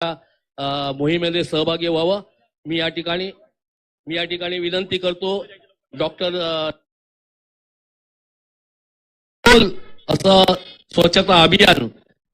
मोहिमेमध्ये सहभागी व्हावं. मी या ठिकाणी मी या ठिकाणी विनंती करतो डॉक्टर असं स्वच्छता अभियान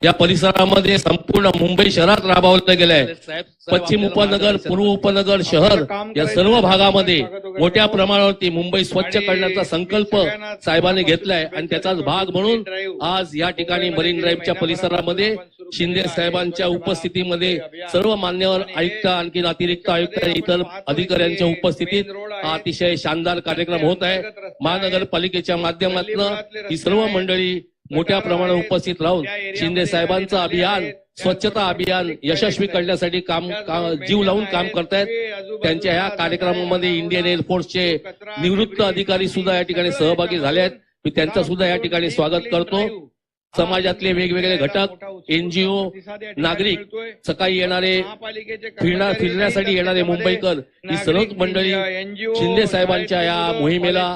या परिसरामध्ये संपूर्ण मुंबई शहरात राबवलं गेलं आहे पश्चिम उपनगर पूर्व उपनगर शहर या सर्व भागामध्ये मोठ्या प्रमाणावरती मुंबई स्वच्छ करण्याचा संकल्प साहेबांनी घेतलाय. आणि त्याचाच भाग म्हणून आज या ठिकाणी मरीन ड्राईव्हच्या परिसरामध्ये शिंदे साहेबांच्या उपस्थितीमध्ये सर्व मान्यवर आयुक्त आणखी अतिरिक्त आयुक्त आणि इतर अधिकाऱ्यांच्या उपस्थितीत हा अतिशय शानदार कार्यक्रम होत आहे. महानगरपालिकेच्या माध्यमातून ही सर्व मंडळी मोठ्या प्रमाणात उपस्थित राहून शिंदे साहेबांचं अभियान स्वच्छता अभियान यशस्वी करण्यासाठी काम जीव लावून काम करतायत. त्यांच्या ह्या कार्यक्रमामध्ये इंडियन एअरफोर्सचे निवृत्त अधिकारी सुद्धा या ठिकाणी सहभागी झाले आहेत. मी त्यांचं सुद्धा या ठिकाणी स्वागत करतो. समाजातले वेगवेगळे घटक एनजीओ नागरिक सकाळी येणारे फिरणार फिरण्यासाठी येणारे मुंबईकर ही सर्वच मंडळी शिंदे साहेबांच्या या मोहिमेला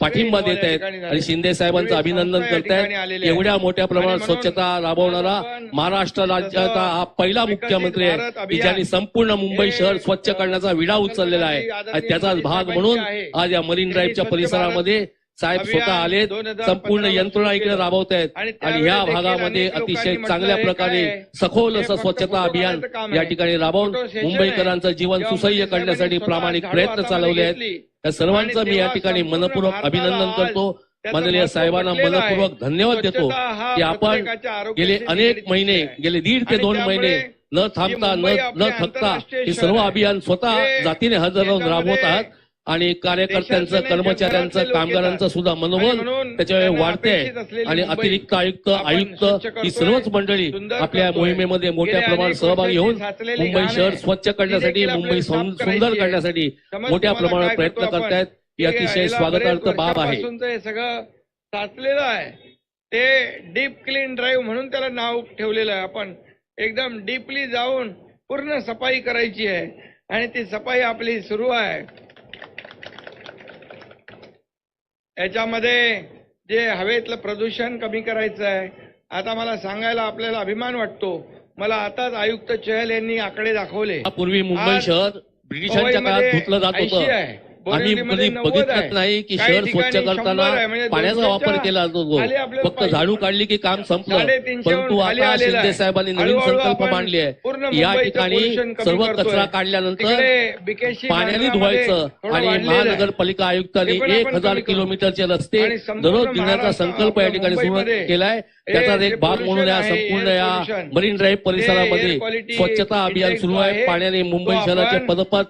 पाठिंबा देत आहेत आणि शिंदे साहेबांचं अभिनंदन करतायत एवढ्या मोठ्या प्रमाणात स्वच्छता राबवणारा महाराष्ट्र राज्याचा हा पहिला मुख्यमंत्री आहे की ज्यांनी संपूर्ण मुंबई शहर स्वच्छ करण्याचा विडा उचललेला आहे. आणि त्याचाच भाग म्हणून आज या मरीन ड्राईव्हच्या परिसरामध्ये साहेब स्वतः आलेत संपूर्ण यंत्रणा इकडे राबवत आहेत आणि ह्या भागामध्ये अतिशय चांगल्या प्रकारे सखोल असं स्वच्छता अभियान या ठिकाणी राबवून मुंबईकरांचं जीवन सुसह्य करण्यासाठी प्रामाणिक प्रयत्न चालवले आहेत त्या सर्वांचं मी या ठिकाणी मनपूर्वक अभिनंदन करतो. माननीय साहेबांना मनपूर्वक धन्यवाद देतो की आपण गेले अनेक महिने गेले दीड ते दोन महिने न थांबता न न थकता हे सर्व अभियान स्वतः जातीने हजर राहून राबवत आहात. आणि कार्यकर्त्यांचं कर्मचाऱ्यांचं कामगारांचं सुद्धा मनोबल त्याच्यामुळे वाढते आणि अतिरिक्त आयुक्त आयुक्त ही सर्वच मंडळी आपल्या मोहिमेमध्ये मोठ्या प्रमाणात सहभागी होऊन मुंबई शहर स्वच्छ करण्यासाठी मुंबई सुंदर करण्यासाठी मोठ्या प्रमाणात प्रयत्न करतायत. ही अतिशय स्वागतार्थ बाब आहे. हे सगळं साचलेलं आहे. ते डीप क्लीन ड्राईव्ह म्हणून त्याला नाव ठेवलेलं आहे. आपण एकदम डीपली जाऊन पूर्ण सफाई करायची आहे. आणि ती सफाई आपली सुरू आहे. याच्यामध्ये जे हवेतलं प्रदूषण कमी करायचं आहे आता मला सांगायला आपल्याला अभिमान वाटतो. मला आताच आयुक्त चहल यांनी आकडे दाखवले. पूर्वी मुंबई शहर ब्रिटिशांच्या काळात धुतलं जात 80 होतं आहे. आम्ही बोरिवलीमध्ये कधी 90 बघितलंच आहे. नाही की शहर स्वच्छ करताना 100 आहे. म्हणजे पाण्याचा 200 वापर केला जातो फक्त. झाडू काढली की काम संपलं परंतु आता शिंदे आहे. साहेबांनी नवीन संकल्प मांडली आहे या ठिकाणी सर्व. कचरा काढल्यानंतर पाण्याने धुवायचं आणि आहे. महानगरपालिका आयुक्तांनी एक हजार. किलोमीटरचे रस्ते दररोज देण्याचा संकल्प या ठिकाणी सुरू केलाय त्याचाच एक भाग म्हणून या आहे, संपूर्ण या मरीन ड्राईव्ह परिसरामध्ये स्वच्छता अभियान सुरू आहे आहे, पाण्याने मुंबई शहराचे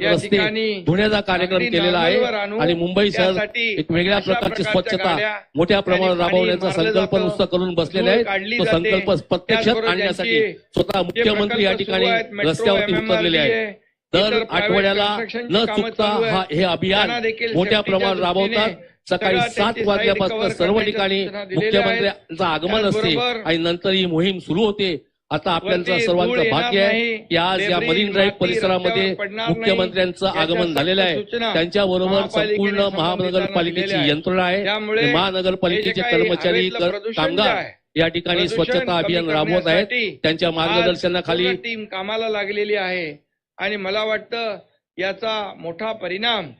या रस्ते धुण्याचा कार्यक्रम केलेला नागलवर आहे आणू. आणि मुंबई शहर त्यासाठी एक वेगळ्या प्रकारची स्वच्छता मोठ्या प्रमाणात राबवण्याचा संकल्प नुसता करून बसलेले आहेत तो. संकल्प प्रत्यक्षात आणण्यासाठी स्वतः मुख्यमंत्री या ठिकाणी रस्त्यावरती उतरलेले आहेत दर आठवड्याला न चुकता. हा हे अभियान मोठ्या प्रमाणात राबवतात सकाळी सात वाजल्यापासून सर्व ठिकाणी. मुख्यमंत्र्यांचं आगमन असते आणि नंतर ही मोहीम सुरू होते आता आपल्याचं सर्वांचं भाग्य आहे. की आज या मरीन ड्राईव्ह परिसरामध्ये. मुख्यमंत्र्यांचं आगमन झालेलं आहे. त्यांच्याबरोबर संपूर्ण महानगरपालिकेची. यंत्रणा आहे. महानगरपालिकेचे कर्मचारी कामगार या ठिकाणी स्वच्छता अभियान राबवत आहेत. त्यांच्या मार्गदर्शनाखाली टीम कामाला लागलेली आहे. आणि मला वाटतं याचा मोठा परिणाम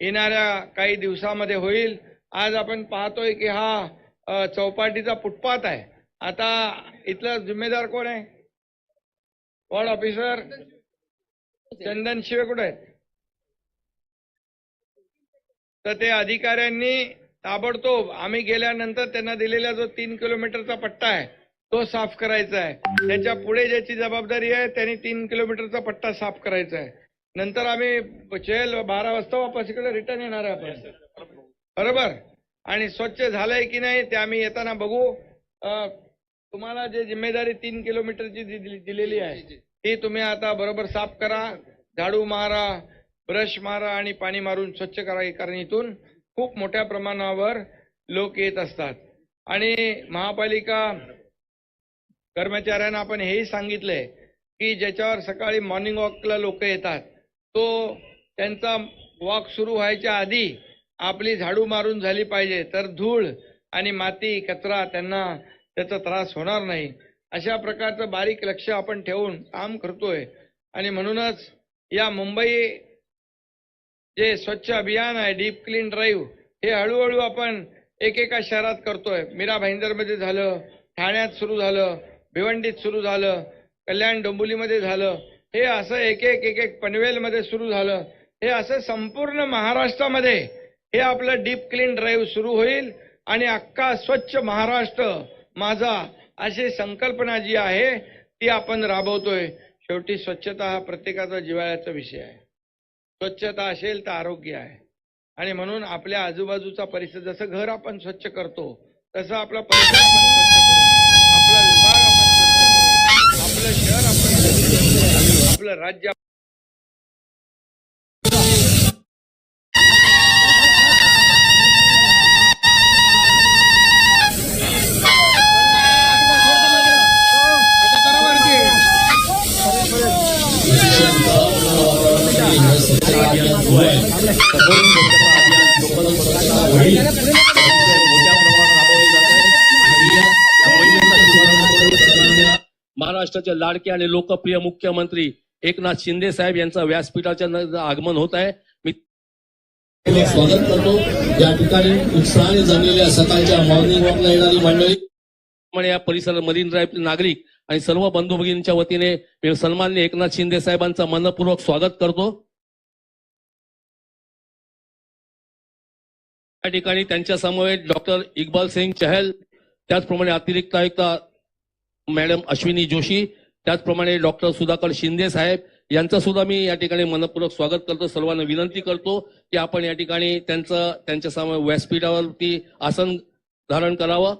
येणाऱ्या काही दिवसामध्ये होईल. आज आपण पाहतोय की हा चौपाटीचा फुटपाथ आहे. आता इथला जिम्मेदार कोण आहे? वॉर्ड ऑफिसर चंदन शिवे कुठे आहेत? तर ते अधिकाऱ्यांनी ताबडतोब आम्ही गेल्यानंतर त्यांना दिलेला जो तीन किलोमीटरचा पट्टा आहे तो साफ करायचा आहे. त्याच्या पुढे ज्याची जबाबदारी आहे त्यांनी तीन किलोमीटरचा पट्टा साफ करायचा आहे. नंतर आम्ही चेल बारा वाजता वापस इकडे रिटर्न येणार आहे आपण. बरोबर? आणि स्वच्छ झालंय की नाही ते आम्ही येताना बघू. तुम्हाला जे जिम्मेदारी तीन किलोमीटरची दिलेली आहे ती तुम्ही आता बरोबर साफ करा. झाडू मारा ब्रश मारा आणि पाणी मारून स्वच्छ करा कारण इथून खूप मोठ्या प्रमाणावर लोक येत असतात. आणि महापालिका कर्मचाऱ्यांना आपण हेही सांगितलंय की ज्याच्यावर सकाळी मॉर्निंग वॉकला लोक येतात तो त्यांचा वॉक सुरू व्हायच्या आधी आपली झाडू मारून झाली पाहिजे. तर धूळ आणि माती कचरा त्यांना त्याचा त्रास होणार नाही. अशा प्रकारचं बारीक लक्ष आपण ठेवून काम करतोय. आणि म्हणूनच या मुंबई जे स्वच्छ अभियान आहे डीप क्लीन ड्राईव्ह हे हळूहळू आपण एकेका शहरात करतोय. मीरा भाईंदरमध्ये झालं ठाण्यात सुरू झालं भिवंडीत सुरू झालं कल्याण डोंबिवलीमध्ये झालं. हे असं एक एक एक एक पनवेलमध्ये सुरू झालं. हे असं संपूर्ण महाराष्ट्रामध्ये हे आपलं डीप क्लीन ड्राईव्ह सुरू होईल आणि अख्खा स्वच्छ महाराष्ट्र माझा अशी संकल्पना जी आहे ती आपण राबवतोय. शेवटी स्वच्छता हा प्रत्येकाचा जिव्हाळ्याचा विषय आहे. स्वच्छता असेल तर आरोग्य आहे. आणि म्हणून आपल्या आजूबाजूचा परिसर जसं घर आपण स्वच्छ करतो तसं आपला परिसर आपण स्वच्छ करू. आपला विभाग आपण स्वच्छ करू. आपलं शहर आपण आपलं राज्य महाराष्ट्राचे लाडके आणि लोकप्रिय मुख्यमंत्री एकनाथ शिंदे साहेब यांचं व्यासपीठाच्या आगमन होत आहे. मी स्वागत करतो. या ठिकाणी उत्साहाने जमलेल्या सकाळच्या मॉर्निंग वॉकला येणारी मंडळी. या परिसरात मरीन ड्राईव्ह नागरिक आणि सर्व बंधू भगिनींच्या वतीने मी सन्मान्य एकनाथ शिंदे साहेबांचं मनपूर्वक स्वागत करतो. या ठिकाणी त्यांच्या समवेत डॉक्टर इक्बाल सिंग चहल त्याचप्रमाणे अतिरिक्त आयुक्त मॅडम अश्विनी जोशी त्याचप्रमाणे डॉक्टर सुधाकर शिंदे साहेब यांचं सुद्धा मी या ठिकाणी मनपूर्वक स्वागत करतो. सर्वांना विनंती करतो की आपण या ठिकाणी त्यांचं त्यांच्यासमोर व्यासपीठावरती आसन धारण करावं.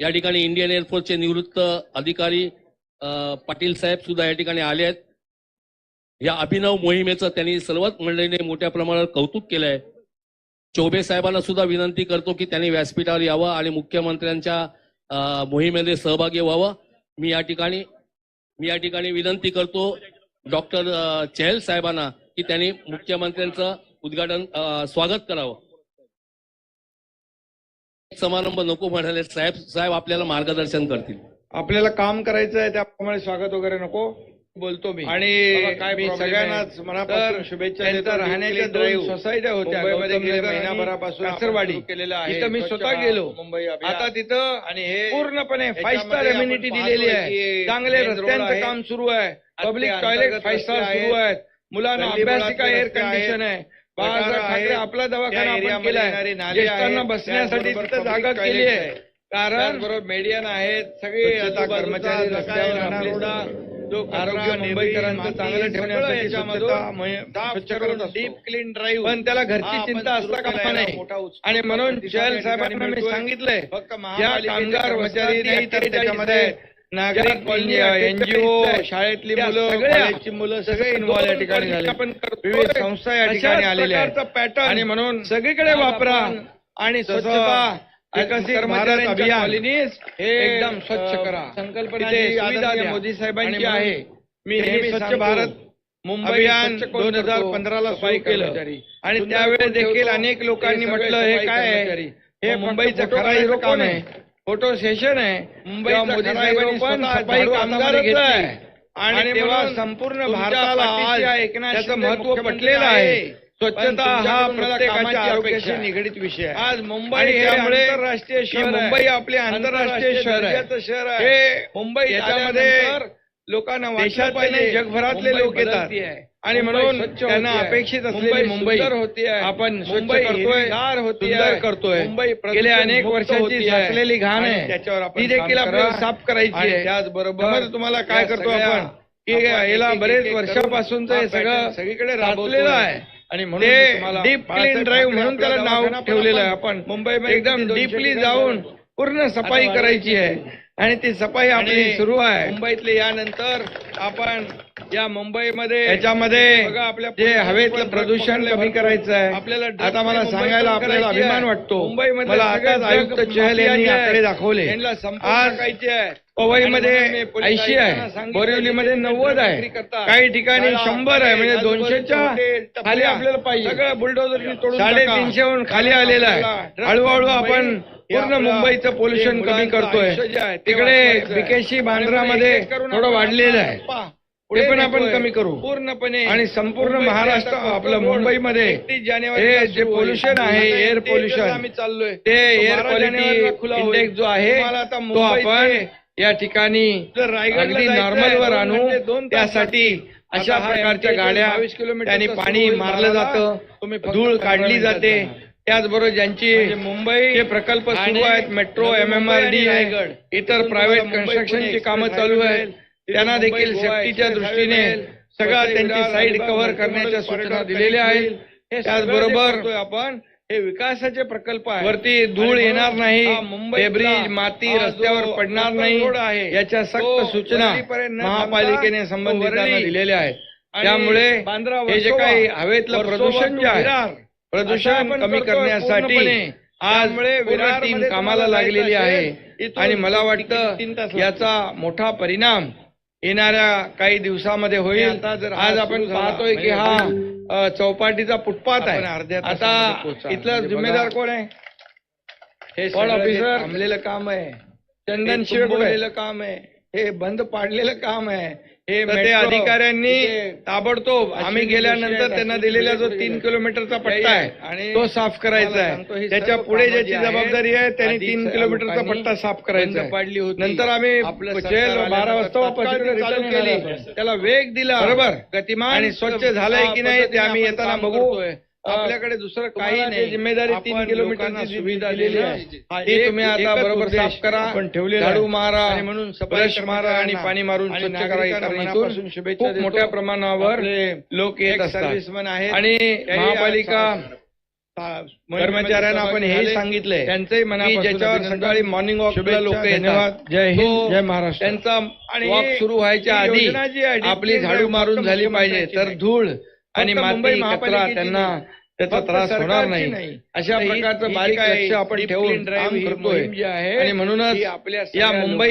या ठिकाणी इंडियन एअरफोर्सचे निवृत्त अधिकारी पाटील साहेब सुद्धा या ठिकाणी आले आहेत. या अभिनव मोहिमेचं त्यांनी सर्वच मंडळीने मोठ्या प्रमाणावर कौतुक केलं आहे चौबे साहेबांना सुद्धा विनंती करतो की त्यांनी व्यासपीठावर यावं आणि मुख्यमंत्र्यांच्या मोहिमेमध्ये सहभागी व्हावं. मी या ठिकाणी मी या ठिकाणी विनंती करतो डॉक्टर चहल साहेबांना की त्यांनी मुख्यमंत्र्यांचं उद्घाटन स्वागत करावं. समारंभ नको म्हणाले साहेब साहेब आपल्याला मार्गदर्शन करतील. आपल्याला काम करायचं आहे त्याप्रमाणे स्वागत वगैरे नको. बोलतो मी. आणि मी सगळ्यांनाच मनापासून शुभेच्छा देतो राहण्याच्या दोन सोसायट्या होत्या. महिनाभरापासून कासरवाडी. केलेलं आहे. तिथं मी स्वतः गेलो. मुंबई आता तिथं आणि हे पूर्णपणे फाईव्ह स्टार एम्युनिटी दिलेली आहे. चांगले रस्त्यांचं काम सुरू आहे. पब्लिक टॉयलेट फाईव्ह स्टार सुरू आहेत. मुलांना अभ्यासिका एअर कंडिशन आहे. बाळासाहेब ठाकरे आपला दवाखाना आपण केलाय. ज्येष्ठांना बसण्यासाठी तिथं जागा केली आहे. कारण बरोबर मेडियन आहेत. सगळे आता कर्मचारी रस्त्यावर जो आरोग्य मुंबईकरांचं चांगलं ठेवण्यासाठी स्वच्छता डीप क्लीन ड्राईव्ह पण त्याला घरची चिंता असता कामा नाही आणि म्हणून जयल साहेबांना मी सांगितलंय ज्या कामगार नाही तर त्याच्यामध्ये नागरिक एनजीओ शाळेतली मुलं मुलं सगळे इन्व्हॉल्व या ठिकाणी झाले. विविध संस्था या ठिकाणी आलेल्या पॅटर्न आणि म्हणून सगळीकडे वापरा आणि स्वच्छता एकदम स्वच्छ करा. संकल्पना मोदी साहेबांची आहे. मी स्वच्छ भारत मुंबई अभियान दोन हजार पंधराला सुरू केलं. आणि त्यावेळेस देखील अनेक लोकांनी म्हटलं हे काय आहे? हे मुंबईचं खरा हिरो कोण आहे? फोटो सेशन आहे. मुंबई मोदी साहेबांनी पण सफाई आहे आणि तेव्हा संपूर्ण भारताला आज त्याचं महत्त्व पटलेलं आहे. स्वच्छता हा प्रत्येकाच्या आरोग्याशी निगडीत विषय आहे. आज मुंबई हे आंतरराष्ट्रीय शहर मुंबई आपले आंतरराष्ट्रीय शहर आहे. शहर आहे. हे मुंबई याच्यामध्ये लोकांना देशात जगभरातले लोक येतात. आणि म्हणून त्यांना अपेक्षित असलेली मुंबई होती आपण मुंबई करतोय करतोय. मुंबई गेल्या अनेक वर्षाची साचलेली घाण आहे. त्याच्यावर ती देखील आपल्याला साफ करायची आहे. त्याचबरोबर तुम्हाला काय करतो आपण? की याला बरेच वर्षापासूनच हे सगळं सगळीकडे राबवलेलं आहे. आणि म्हणून डीप क्लीन ड्राईव्ह म्हणून त्याला नाव ठेवलेलं आहे. आपण मुंबईमध्ये एकदम डीपली जाऊन पूर्ण सफाई करायची आहे. आणि ती सफाई आपली सुरू आहे. मुंबईतले यानंतर आपण या मुंबईमध्ये याच्यामध्ये आपल्या जे हवेतलं प्रदूषण कमी करायचं आहे. आपल्याला आता मला सांगायला आपल्याला अभिमान वाटतो. मला आताच आयुक्त चहल यांनी आकडे दाखवले. आज पवईमध्ये ऐंशी आहे. बोरिवलीमध्ये नव्वद आहे. काही ठिकाणी शंभर आहे म्हणजे दोनशेच्या खाली आपल्याला पाहिजे. सगळं बुलडोजरनी तोडून साडेतीनशेहून खाली आलेलं आहे. हळूहळू आपण पूर्ण मुंबईचं पोल्युशन कमी करतोय. तिकडे बिकेशी बांद्रामध्ये थोडं वाढलेलं आहे. ते पण आपण कमी करू. पूर्णपणे आणि संपूर्ण महाराष्ट्र आपलं मुंबईमध्ये हे जे पोल्युशन आहे एअर पोल्युशन आम्ही चाललोय. ते एअर क्वालिटी जो आहे तो आपण या ठिकाणी अगदी नॉर्मल वर आणू त्यासाठी अशा प्रकारच्या गाड्या त्यांनी पाणी मारलं जातं धूळ काढली जाते. त्याचबरोबर ज्यांची मुंबई प्रकल्प सुरू आहेत मेट्रो एमएमआरडी इतर प्रायव्हेट कन्स्ट्रक्शनची कामं चालू आहेत. त्यांना देखील सेफ्टीच्या दृष्टीने सगळ्या त्यांची साईड कव्हर करण्याच्या सूचना दिलेल्या आहेत. त्याचबरोबर आपण. हे विकासाचे प्रकल्प आहे वरती धूळ येणार नाही ब्रिज माती रस्त्यावर पडणार नाही. याच्या सक्त सूचना महापालिकेने संबंधितांना दिलेल्या आहेत. त्यामुळे हे जे काही हवेतलं प्रदूषण जे आहे प्रदूषण कमी करण्यासाठी आज टीम कामाला लागलेली आहे. आणि मला वाटतं याचा मोठा परिणाम येणाऱ्या काही दिवसामध्ये होईल. आज आपण पाहतोय की हा अ, चौपाटीचा फुटपाथ आहे. आता इथला जिम्मेदार कोण आहे? हे ऑफिसर थांबलेलं काम आहे. चंदन शिवलेलं काम आहे. हे बंद पाडलेलं काम आहे. हे ते अधिकाऱ्यांनी ताबडतोब आम्ही गेल्यानंतर त्यांना दिलेला जो तीन किलोमीटरचा पट्टा आहे आणि तो साफ करायचा आहे. त्याच्या पुढे ज्याची जबाबदारी आहे त्यांनी तीन किलोमीटरचा पट्टा साफ करायचा. पाडली होती. नंतर आम्ही जेल बारा वाजता वापस चालू केली. त्याला वेग दिला. बरोबर. गतिमान आणि स्वच्छ झालंय की नाही ते आम्ही येताना बघू. आपल्याकडे दुसरं काही नाही जिम्मेदारी तीन किलोमीटरची सुविधा दिलेली आहे हा तुम्ही आता बरोबर साफ करा आपण ठेवलेला झाडू आहे. मारा आणि म्हणून सफाई ब्रश मारा आणि पाणी मारून स्वच्छ करा शुभेच्छा. मोठ्या प्रमाणावर लोक येत सर्व्हिसमन आहेत. आणि महापालिका कर्मचाऱ्यांना आपण हे. सांगितलंय त्यांचंही मनापासून ज्याच्यावर. सकाळी मॉर्निंग शुभेच्छा, लोक धन्यवाद. जय हिंद, जय महाराष्ट्र. त्यांचा वॉक सुरू व्हायच्या आधी आहे, आपली झाडू मारून झाली पाहिजे तर. धूळ आणि मुंबई माती कचरा त्यांना. त्याचा त्रास होणार नाही. अशा प्रकारचं बारीक लक्ष आपण ठेवून करतोय आणि म्हणूनच या मुंबई.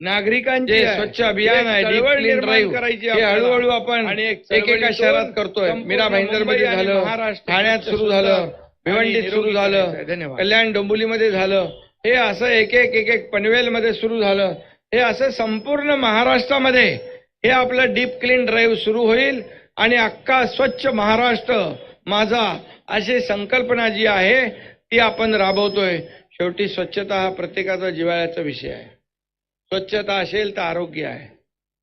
नागरिकांचे स्वच्छ अभियान आहे हे. हळूहळू आपण एकेका शहरात करतोय मीरा भाईंदरमध्ये झालं ठाण्यात सुरू झालं भिवंडीत सुरू झालं. कल्याण डोंबिवलीमध्ये झालं हे असं एक एक एक एक पनवेलमध्ये सुरू झालं हे असं संपूर्ण महाराष्ट्रामध्ये हे आपलं डीप क्लीन ड्राईव्ह सुरू होईल आणि अख्खा स्वच्छ महाराष्ट्र माझा अशी संकल्पना जी आहे ती आपण राबवतोय. शेवटी स्वच्छता हा प्रत्येकाचा जिव्हाळ्याचा विषय आहे. स्वच्छता असेल तर आरोग्य आहे.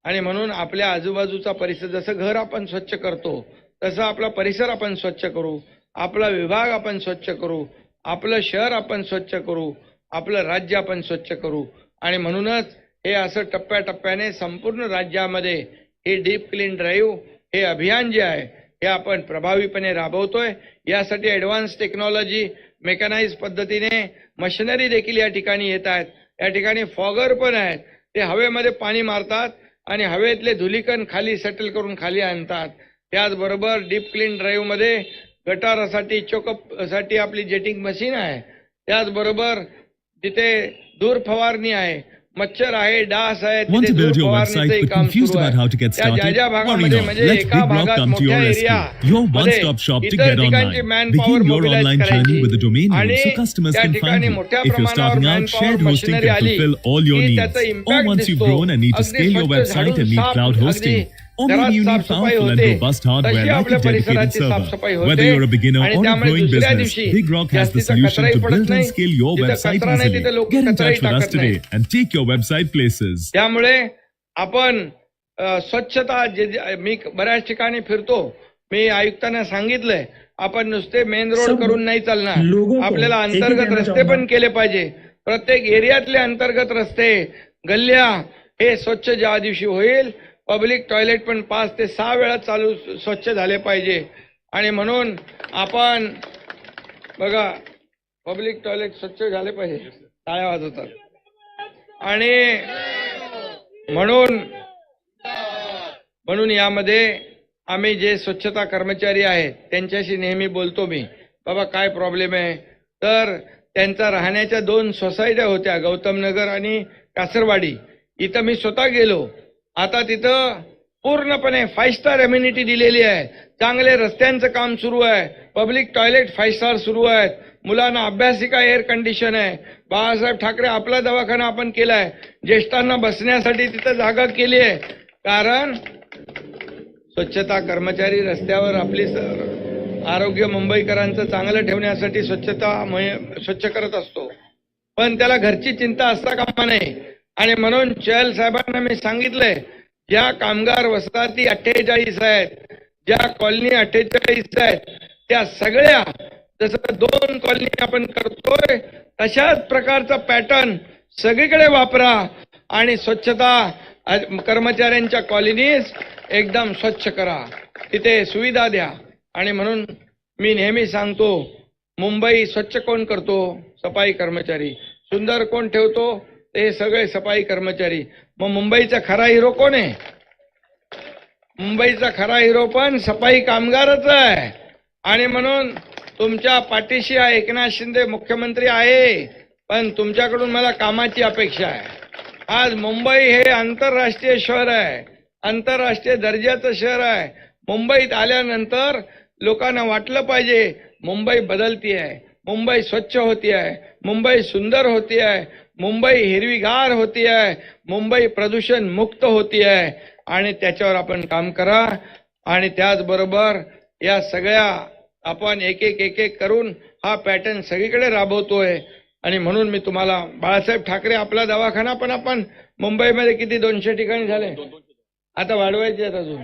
आणि म्हणून आपल्या आजूबाजूचा परिसर जसं घर आपण स्वच्छ करतो तसं आपला परिसर आपण स्वच्छ करू आपला विभाग आपण स्वच्छ करू आपलं शहर आपण स्वच्छ करू आपलं राज्य आपण स्वच्छ करू. आणि म्हणूनच हे असं टप्प्याटप्प्याने संपूर्ण राज्यामध्ये हे डीप क्लीन ड्राईव्ह हे अभियान जे आहे हे आपण प्रभावीपणे राबवतोय. यासाठी ऍडव्हान्स टेक्नॉलॉजी मेकॅनाइज पद्धतीने मशिनरी देखील या ठिकाणी येत आहेत. या ठिकाणी फॉगर पण आहेत. ते हवेमध्ये पाणी मारतात आणि हवेतले धुलीकण खाली सेटल करून खाली आणतात. त्याचबरोबर डीप क्लीन ड्राईव्हमध्ये गटारासाठी चोकअपसाठी आपली जेटिंग मशीन आहे. त्याचबरोबर तिथे धूर फवारणी आहे. Want to build your website but confused about how to get started? Worry not. Let BigBlock Rock come to your rescue. Your one-stop shop to get online. Begin your online journey with a domain name so customers can find you. If you're starting out, shared hosting can fulfill all your needs. Or oh, once you've grown and need to scale your website and need cloud hosting, त्यामुळे आपण स्वच्छता जे मी बऱ्याच ठिकाणी फिरतो. मी आयुक्तांना सांगितलंय आपण नुसते मेन रोड करून नाही चालणार. आपल्याला ही अंतर्गत रस्ते। पण केले पाहिजे. प्रत्येक एरियातले अंतर्गत रस्ते गल्ल्या हे स्वच्छ ज्या दिवशी होईल पब्लिक टॉयलेट पण पाच ते सहा वेळा चालू स्वच्छ झाले पाहिजे. आणि म्हणून आपण बघा पब्लिक टॉयलेट स्वच्छ झाले पाहिजे. टाळ्या वाजवतात. आणि म्हणून म्हणून यामध्ये आम्ही जे स्वच्छता कर्मचारी आहेत त्यांच्याशी नेहमी बोलतो मी. बाबा काय प्रॉब्लेम आहे? तर त्यांचा राहण्याच्या दोन सोसायट्या होत्या गौतमनगर आणि कासरवाडी. इथं मी स्वतः गेलो. आता तिथं पूर्णपणे फाईव्ह स्टार एम्युनिटी दिलेली आहे. चांगले रस्त्यांचं काम सुरू आहे. पब्लिक टॉयलेट फाईव्ह स्टार सुरू आहेत. मुलांना अभ्यासिका एअर कंडिशन आहे. बाळासाहेब ठाकरे आपला दवाखाना आपण केलाय. ज्येष्ठांना बसण्यासाठी तिथं जागा केली आहे. कारण स्वच्छता कर्मचारी रस्त्यावर आपली आरोग्य मुंबईकरांचं चांगलं ठेवण्यासाठी स्वच्छता स्वच्छ करत असतो. पण त्याला घरची चिंता असता कामा नये. आणि म्हणून चहल साहेबांना मी सांगितलंय ज्या कामगार वसाहती अठ्ठेचाळीस आहेत ज्या कॉलनी अठ्ठेचाळीस आहेत त्या सगळ्या जसं दोन कॉलनी आपण करतोय तशाच प्रकारचा पॅटर्न सगळीकडे वापरा आणि स्वच्छता कर्मचाऱ्यांच्या कॉलनीज एकदम स्वच्छ करा. तिथे सुविधा द्या. आणि म्हणून मी नेहमी सांगतो मुंबई स्वच्छ कोण करतो? सफाई कर्मचारी. सुंदर कोण ठेवतो? ते सगळे सफाई कर्मचारी. मग मुंबईचा खरा हिरो कोण आहे? मुंबईचा खरा हिरो पण सफाई कामगारच आहे. आणि म्हणून तुमच्या पाठीशी आहे एकनाथ शिंदे मुख्यमंत्री आहे पण तुमच्याकडून मला कामाची अपेक्षा आहे. आज मुंबई हे आंतरराष्ट्रीय शहर आहे. आंतरराष्ट्रीय दर्जाचं शहर आहे. मुंबईत आल्यानंतर लोकांना वाटलं पाहिजे मुंबई बदलती आहे मुंबई स्वच्छ होती आहे मुंबई सुंदर होती आहे मुंबई हिरवीगार होती आहे. मुंबई प्रदूषण मुक्त होती आहे. आणि त्याच्यावर आपण काम करा. आणि त्याचबरोबर या सगळ्या आपण एक एक एक एक करून हा पॅटर्न सगळीकडे राबवतोय. आणि म्हणून मी तुम्हाला बाळासाहेब ठाकरे आपला दवाखाना पण आपण मुंबईमध्ये किती? दोनशे ठिकाणी झाले. आता वाढवायचे आहेत अजून.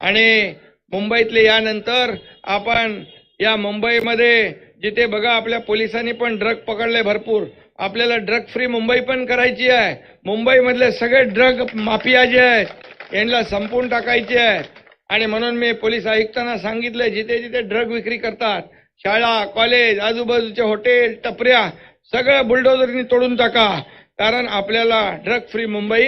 आणि मुंबईतले यानंतर आपण या मुंबईमध्ये जिथे बघा आपल्या पोलिसांनी पण ड्रग पकडले भरपूर. आपल्याला ड्रग फ्री मुंबई पण करायची आहे. मुंबईमधले सगळे ड्रग माफिया जे आहेत यांना संपवून टाकायचे आहेत आणि म्हणून मी पोलीस आयुक्तांना सांगितलं जिथे जिथे ड्रग विक्री करतात शाळा कॉलेज आजूबाजूचे हॉटेल टपऱ्या सगळं बुलडोजरनी तोडून टाका. कारण आपल्याला ड्रग फ्री मुंबई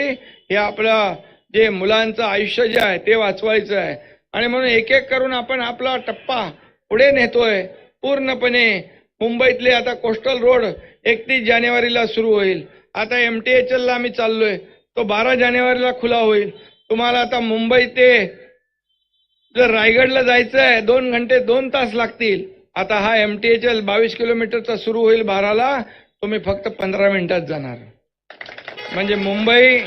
हे आपलं जे मुलांचं आयुष्य जे आहे ते वाचवायचं आहे. आणि म्हणून एक एक करून आपण आपला टप्पा पुढे नेतोय. पूर्णपणे मुंबईतले आता कोस्टल रोड एकतीस जानेवारीला सुरू होईल. आता एम टी एच एलला आम्ही चाललोय. तो बारा जानेवारीला खुला होईल. तुम्हाला आता मुंबई ते जर रायगडला जायचं आहे दोन घंटे दोन तास लागतील. आता हा एम टी एच एल बावीस किलोमीटरचा सुरू होईल बाराला. तुम्ही फक्त पंधरा मिनिटात जाणार. म्हणजे मुंबई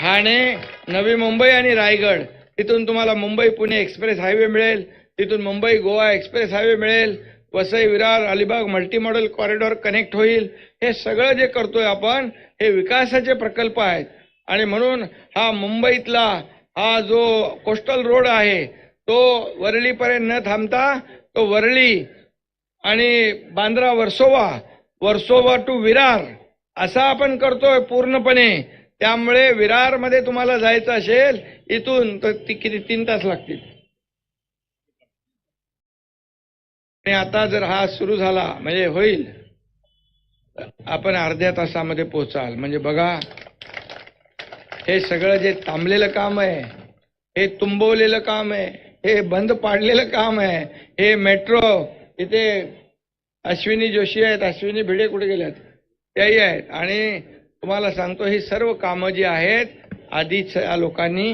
ठाणे नवी मुंबई आणि रायगड. तिथून तुम्हाला मुंबई पुणे एक्सप्रेस हायवे मिळेल. तिथून मुंबई गोवा एक्सप्रेस हायवे मिळेल. Vasai Virar Alibag multi modal corridor connect होईल. हे सगळं जे करतोय आपण हे विकासाचे प्रकल्प आहेत. आणि म्हणून हा मुंबईतला हा जो कोस्टल रोड आहे तो वरळीपर्यंत न थांबता तो वरळी आणि बांद्रा वर्सोवा वर्सोवा टू विरार असा आपण करतोय पूर्णपणे. त्यामुळे विरारमध्ये तुम्हाला जायचं असेल इथून तर ती किती तीन तास लागतील. आणि आता जर हा सुरू झाला म्हणजे होईल आपण अर्ध्या तासामध्ये पोहोचाल. म्हणजे बघा हे सगळं जे थांबलेलं काम आहे हे तुंबवलेलं काम आहे हे बंद पाडलेलं काम आहे हे मेट्रो इथे अश्विनी जोशी आहेत अश्विनी भिडे कुठे गेल्यात त्याही आहेत. आणि तुम्हाला सांगतो ही सर्व कामं जी आहेत आधीच लोकांनी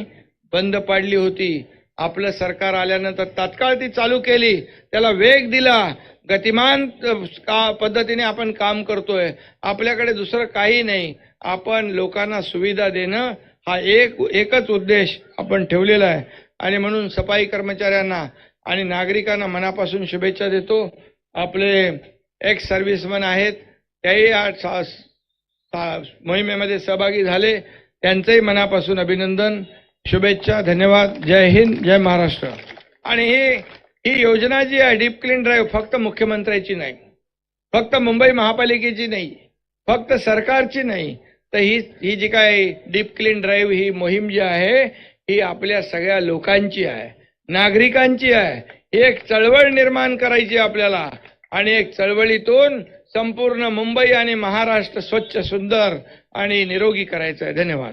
बंद पाडली होती. आपलं सरकार आल्यानंतर तात्काळ ती चालू केली. त्याला वेग दिला. गतिमान का पद्धतीने आपण काम करतोय. आपल्याकडे दुसरं काही नाही. आपण लोकांना सुविधा देणं हा एक एकच उद्देश आपण ठेवलेला आहे. आणि म्हणून सफाई कर्मचाऱ्यांना आणि नागरिकांना मनापासून शुभेच्छा देतो. आपले एक्स सर्व्हिसमन आहेत. त्याही सा- मोहिमेमध्ये सहभागी झाले. त्यांचंही मनापासून अभिनंदन. शुभेच्छा धन्यवाद जय हिंद जय महाराष्ट्र. आणि ही ही योजना जी आहे डीप क्लीन ड्राईव्ह फक्त मुख्यमंत्र्याची नाही. फक्त मुंबई महापालिकेची नाही. फक्त सरकारची नाही. तर ही ही जी काय डीप क्लीन ड्राईव्ह ही मोहीम जी आहे ही आपल्या सगळ्या लोकांची आहे. नागरिकांची आहे. ही एक चळवळ निर्माण करायची आहे आपल्याला. आणि एक चळवळीतून संपूर्ण मुंबई आणि महाराष्ट्र स्वच्छ सुंदर आणि निरोगी करायचं आहे. धन्यवाद.